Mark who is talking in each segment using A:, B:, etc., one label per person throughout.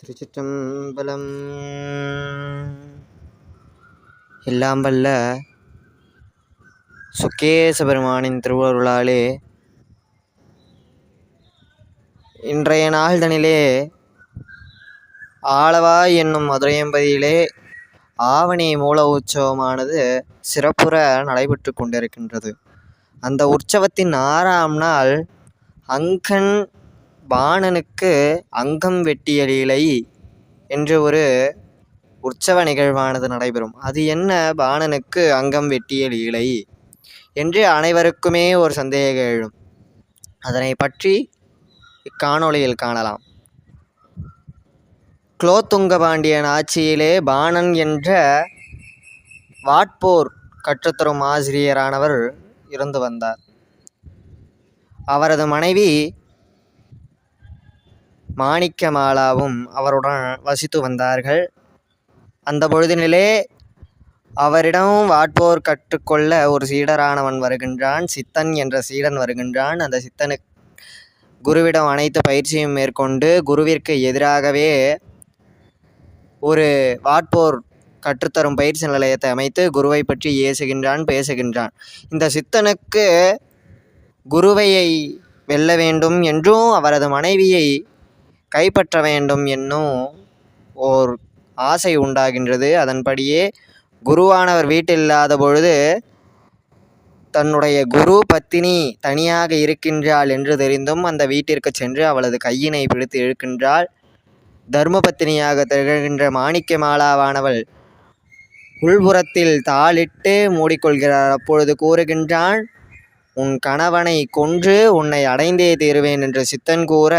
A: திருச்சிற்றம்பலம். எல்லாம் வல்ல சுக்கேச பெருமானின் திருவருளாலே இன்றைய நாள்தனிலே ஆளவாய் என்னும் மதுரையம்பதியிலே ஆவணி மூல உற்சவமானது சிறப்புற நடைபெற்று கொண்டிருக்கின்றது. அந்த உற்சவத்தின் ஆறாம் நாள் அங்கன் பாணனுக்கு அங்கம் வெட்டிய லீலை என்று ஒரு உற்சவ நிகழ்வானது நடைபெறும். அது என்ன? பாணனுக்கு அங்கம் வெட்டியலீலை என்று அனைவருக்குமே ஒரு சந்தேகம் எழும். அதனை பற்றி இக்காணொளியில் காணலாம். குலோத்துங்க பாண்டியன் ஆட்சியிலே பாணன் என்ற வாட்போர் கற்றுத்தரும் ஆசிரியரானவர் இருந்து வந்தார். அவரது மனைவி மாணிக்கமாலாவும் அவருடன் வசித்து வந்தார்கள். அந்த பொழுதினிலே அவரிடம் வாட்போர் கற்றுக்கொள்ள ஒரு சீடரானவன் வருகின்றான். சித்தன் என்ற சீடன் வருகின்றான். அந்த சித்தனு குருவிடம் அனைத்து பயிற்சியும் மேற்கொண்டு குருவிற்கு எதிராகவே ஒரு வாட்போர் கற்றுத்தரும் பயிற்சி நிலையத்தை அமைத்து குருவை பற்றி ஏசுகின்றான் பேசுகின்றான். இந்த சித்தனுக்கு குருவையை வெல்ல வேண்டும் என்றும் அவரது மனைவியை கைப்பற்ற வேண்டும் என்னும் ஓர் ஆசை உண்டாகின்றது. அதன்படியே குருவானவர் வீட்டில் இல்லாத பொழுது தன்னுடைய குரு பத்தினி தனியாக இருக்கின்றாள் என்று தெரிந்தும் அந்த வீட்டிற்கு சென்று அவளது கையினை பிடித்து இழுக்கின்றாள். தர்ம பத்தினியாக திகழ்கின்ற மாணிக்க மாலாவானவள் உள்புறத்தில் தாளிட்டு மூடிக்கொள்கிறார். அப்பொழுது கூறுகின்றான் உன் கணவனை கொன்று உன்னை அடைந்தே தீருவேன் என்று சித்தன் கூற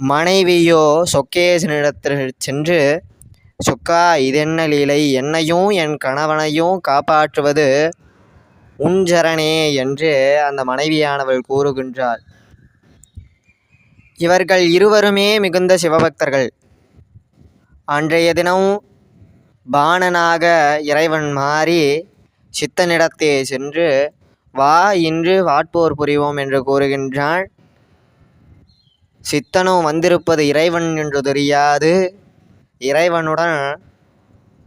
A: மனைவியோ சொக்கேசனிடத்தில் சென்று சொக்கா இதென்ன லீலை? என்னையும் என் கணவனையும் காப்பாற்றுவது உஞ்சரணே என்று அந்த மனைவியானவள் கூறுகின்றாள். இவர்கள் இருவருமே மிகுந்த சிவபக்தர்கள். அன்றைய தினம் பாணனாக இறைவன் மாறி சித்தனிடத்தே சென்று வா இன்று வாட்போர் புரிவோம் என்று கூறுகின்றான். சித்தனும் வந்திருப்பது இறைவன் என்று தெரியாது. இறைவனுடன்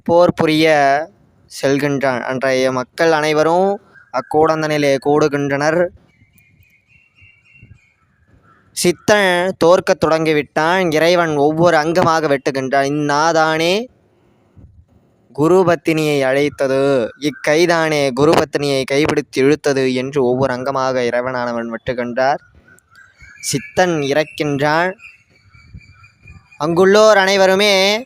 A: போர் புரிய செல்கின்றான் அன்றைய மக்கள் அனைவரும் அக்கூடந்தனிலே கூடுகின்றனர். சித்தன் தோற்கத் தொடங்கிவிட்டான். இறைவன் ஒவ்வொரு அங்கமாக வெட்டுகின்றான். இந்நாதானே குருபத்தினியை அழைத்தது. இக்கைதானே குருபத்தினியை கைப்பிடித்து இழுத்தது என்று ஒவ்வொரு அங்கமாக இறைவனானவன் வெட்டுகின்றார். சித்தன் இறக்கின்றான் அங்குள்ளோர் அனைவருமே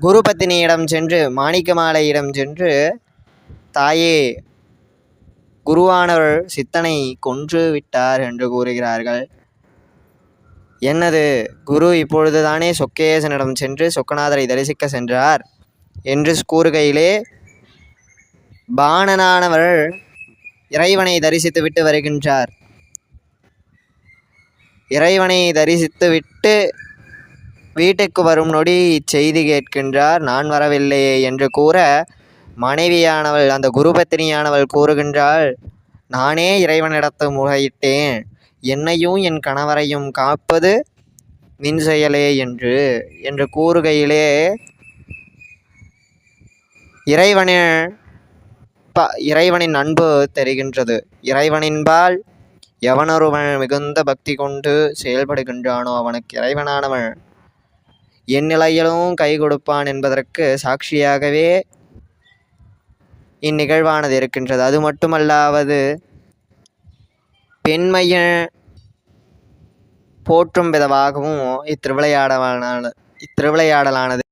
A: குருபத்தினியிடம் சென்று மாணிக்கமாலையிடம் சென்று தாயே குருவானவர் சித்தனை கொன்று விட்டார் என்று கூறுகிறார்கள். என்னது? குரு இப்பொழுது தானே சொக்கேசனிடம் சென்று சொக்கநாதரை தரிசிக்க சென்றார் என்று கூறுகையிலே பாணனானவர் இறைவனை தரிசித்து விட்டு வருகின்றார். இறைவனை தரிசித்துவிட்டு வீட்டுக்கு வரும் நொடி செய்தி கேட்கின்றார் நான் வரவில்லையே என்று கூற மனைவியானவள் அந்த குருபத்தினியானவள் கூறுகின்றாள் நானே இறைவனிடத்து முறையிட்டேன். என்னையும் என் கணவரையும் காப்பது மின் செயலே என்று என்று கூறுகையிலே இறைவனின் ப இறைவனின் அன்பு தெரிகின்றது. இறைவனின்பால் எவனொருவன் மிகுந்த பக்தி கொண்டு செயல்படுகின்றானோ அவனுக்கு இறைவனானவன். எந்நிலையிலும் கை கொடுப்பான் என்பதற்கு சாட்சியாகவே இந்நிகழ்வானது இருக்கின்றது. அது மட்டுமல்லாவது பெண்மையை போற்றும் விதமாகவும் இத்திருவிளையாடலான இத்திருவிளையாடலானது